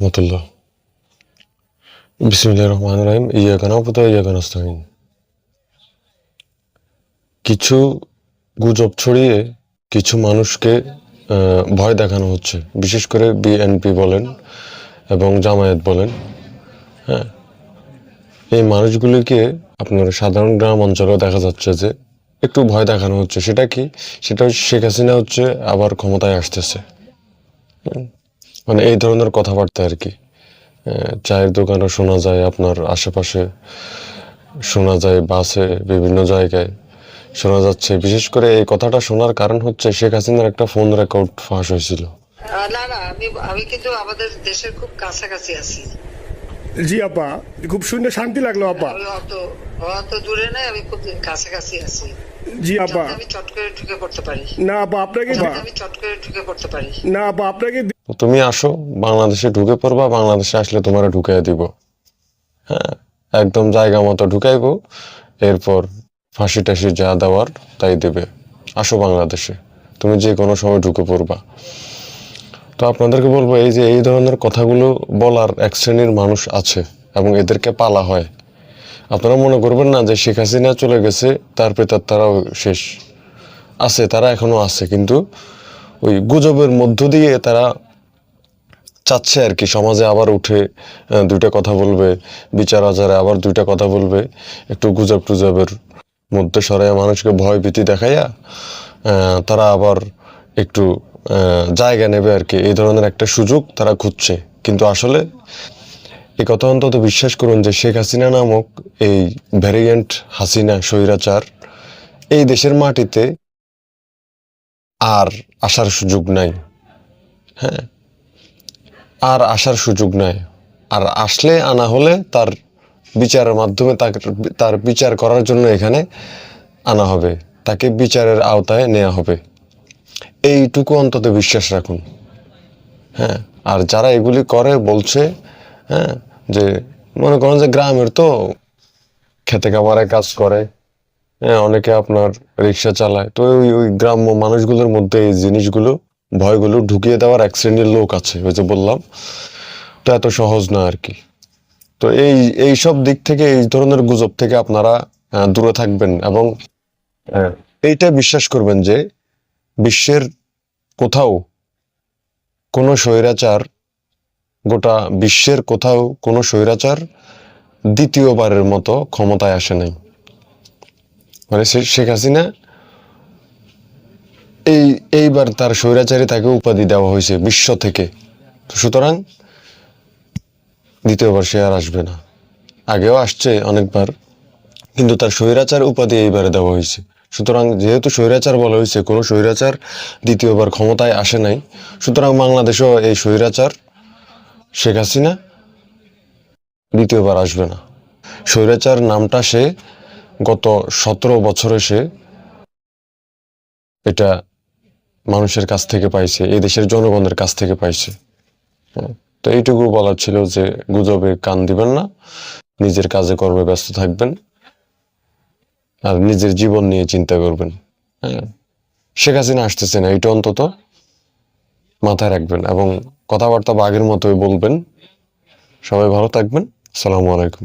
রহমতুল্লাহ বিসমিল্লাহির রহমানির রহিম ইয়াকা নাবুদু ওয়া ইয়াকা নাস্তাইন কিছু গুজব ছড়িয়ে কিছু মানুষকে ভয় দেখানো হচ্ছে বিশেষ করে বিএনপি বলেন এবং জামায়াত বলেন হ্যাঁ এই মানুষগুলিকে আপনার সাধারণ গ্রাম অঞ্চলেও দেখা যাচ্ছে যে একটু ভয় দেখানো হচ্ছে সেটা কি সেটা শেখ হাসিনা হচ্ছে আবার ক্ষমতায় আসতেছে। মানে এই ধরনের কথাবার্তা আর কি। চায়ের দোকানে শোনা যায় আপনার আশেপাশে শোনা যায় বাসে বিভিন্ন জায়গায় শোনা যাচ্ছে। বিশেষ করে এই কথাটা শোনার কারণ হচ্ছে শেখ হাসিনার একটা ফোন রেকর্ড ফাঁস হয়েছিল। না না আমি আমি কিন্তু আমাদের দেশের খুব কাছাকাছি আছি। জি আপা খুব শুনে শান্তি লাগল আপা। আমি অত অত দূরে নাই আমি খুব কাছাকাছি আছি। জি আপা। আমি চট করে ঢুকে পড়তে পারি। না আপা আপনাকে আমি চট করে ঢুকে পড়তে পারি। না আপা আপনাকে তুমি আসো বাংলাদেশে ঢুকে পড়বা বাংলাদেশে আসলে তোমার ঢুকাই দিব। হ্যাঁ একদম জায়গা মতো ঢুকাইবো এরপর ফাঁসি টাসি যা দেওয়ার তাই দেবে। আসো বাংলাদেশে তুমি যে কোনো সময় ঢুকে পড়বা। তো আপনাদেরকে বলব এই যে এই ধরনের কথাগুলো বলার এক শ্রেণির মানুষ আছে এবং এদেরকে পালা হয়। আপনারা মনে করবেন না যে শেখ হাসিনা চলে গেছে, তার পেতার তারাও শেষ। আছে, তারা এখনও আছে, কিন্তু ওই গুজবের মধ্য দিয়ে তারা চাচ্ছে আর কি, সমাজে আবার উঠে দুইটা কথা বলবে, বিচার আচারে আবার দুইটা কথা বলবে, একটু গুজব টুজবের মধ্যে সরাইয়া মানুষকে ভয় ভীতি দেখাইয়া তারা আবার একটু জায়গা নেবে আর কি। এই ধরনের একটা সুযোগ তারা খুঁজছে। কিন্তু আসলে এই কথা অন্তত বিশ্বাস করুন যে শেখ হাসিনা নামক এই ভ্যারিয়েন্ট হাসিনা স্বৈরাচার এই দেশের মাটিতে আর আসার সুযোগ নাই। হ্যাঁ? আর আসার সুযোগ নাই। আর আসলে আনা হলে তার বিচারের মাধ্যমে তাকে তার বিচার করার জন্য এখানে আনা হবে। তাকে বিচারের আওতায় নেওয়া হবে। এইটুকু অন্তত বিশ্বাস রাখুন। হ্যাঁ? আর যারা এগুলি করে, বলছে হ্যাঁ? যে মনে করেন যে গ্রামের তো খেতে খামারে কাজ করে হ্যাঁ অনেকে আপনার রিক্সা চালায়। তো ওই ওই গ্রাম্য মানুষগুলোর মধ্যে এই জিনিসগুলো, ভয়গুলো ঢুকিয়ে দেওয়ার এক শ্রেণির লোক আছে, ওই যে বললাম। তো এত সহজ না আর কি। তো এই এই সব দিক থেকে, এই ধরনের গুজব থেকে আপনারা দূরে থাকবেন এবং এইটা বিশ্বাস করবেন যে বিশ্বের কোথাও কোনো স্বৈরাচার গোটা বিশ্বের কোথাও কোনো স্বৈরাচার দ্বিতীয়বারের মতো ক্ষমতায় আসে নাই। মানে শেখ হাসিনা এই এইবার তার স্বৈরাচারী তাকে উপাধি দেওয়া হয়েছে বিশ্ব থেকে। সুতরাং দ্বিতীয়বার সে আর আসবে না। আগেও আসছে অনেকবার, কিন্তু তার স্বৈরাচার উপাধি এইবারে দেওয়া হয়েছে। সুতরাং যেহেতু স্বৈরাচার বলা হয়েছে, কোনো স্বৈরাচার দ্বিতীয়বার ক্ষমতায় আসে নাই, সুতরাং বাংলাদেশেও এই স্বৈরাচার শেখ হাসিনা দ্বিতীয়বার আসবে না। স্বৈরাচার নামটা সে গত সতেরো বছরে সে এটা মানুষের কাছ থেকে পাইছে এই দেশের জনগণের কাছ থেকে পাইছে। হ্যাঁ, তো এইটুকু বলার ছিল যে গুজবে কান দিবেন না নিজের কাজে কর্মে ব্যস্ত থাকবেন আর নিজের জীবন নিয়ে চিন্তা করবেন। হ্যাঁ শেখ হাসিনা আসতেছে না এটা অন্তত মাথায় রাখবেন এবং কথাবার্তা বাঘের মতোই বলবেন। সবাই ভালো থাকবেন। আসসালামু আলাইকুম।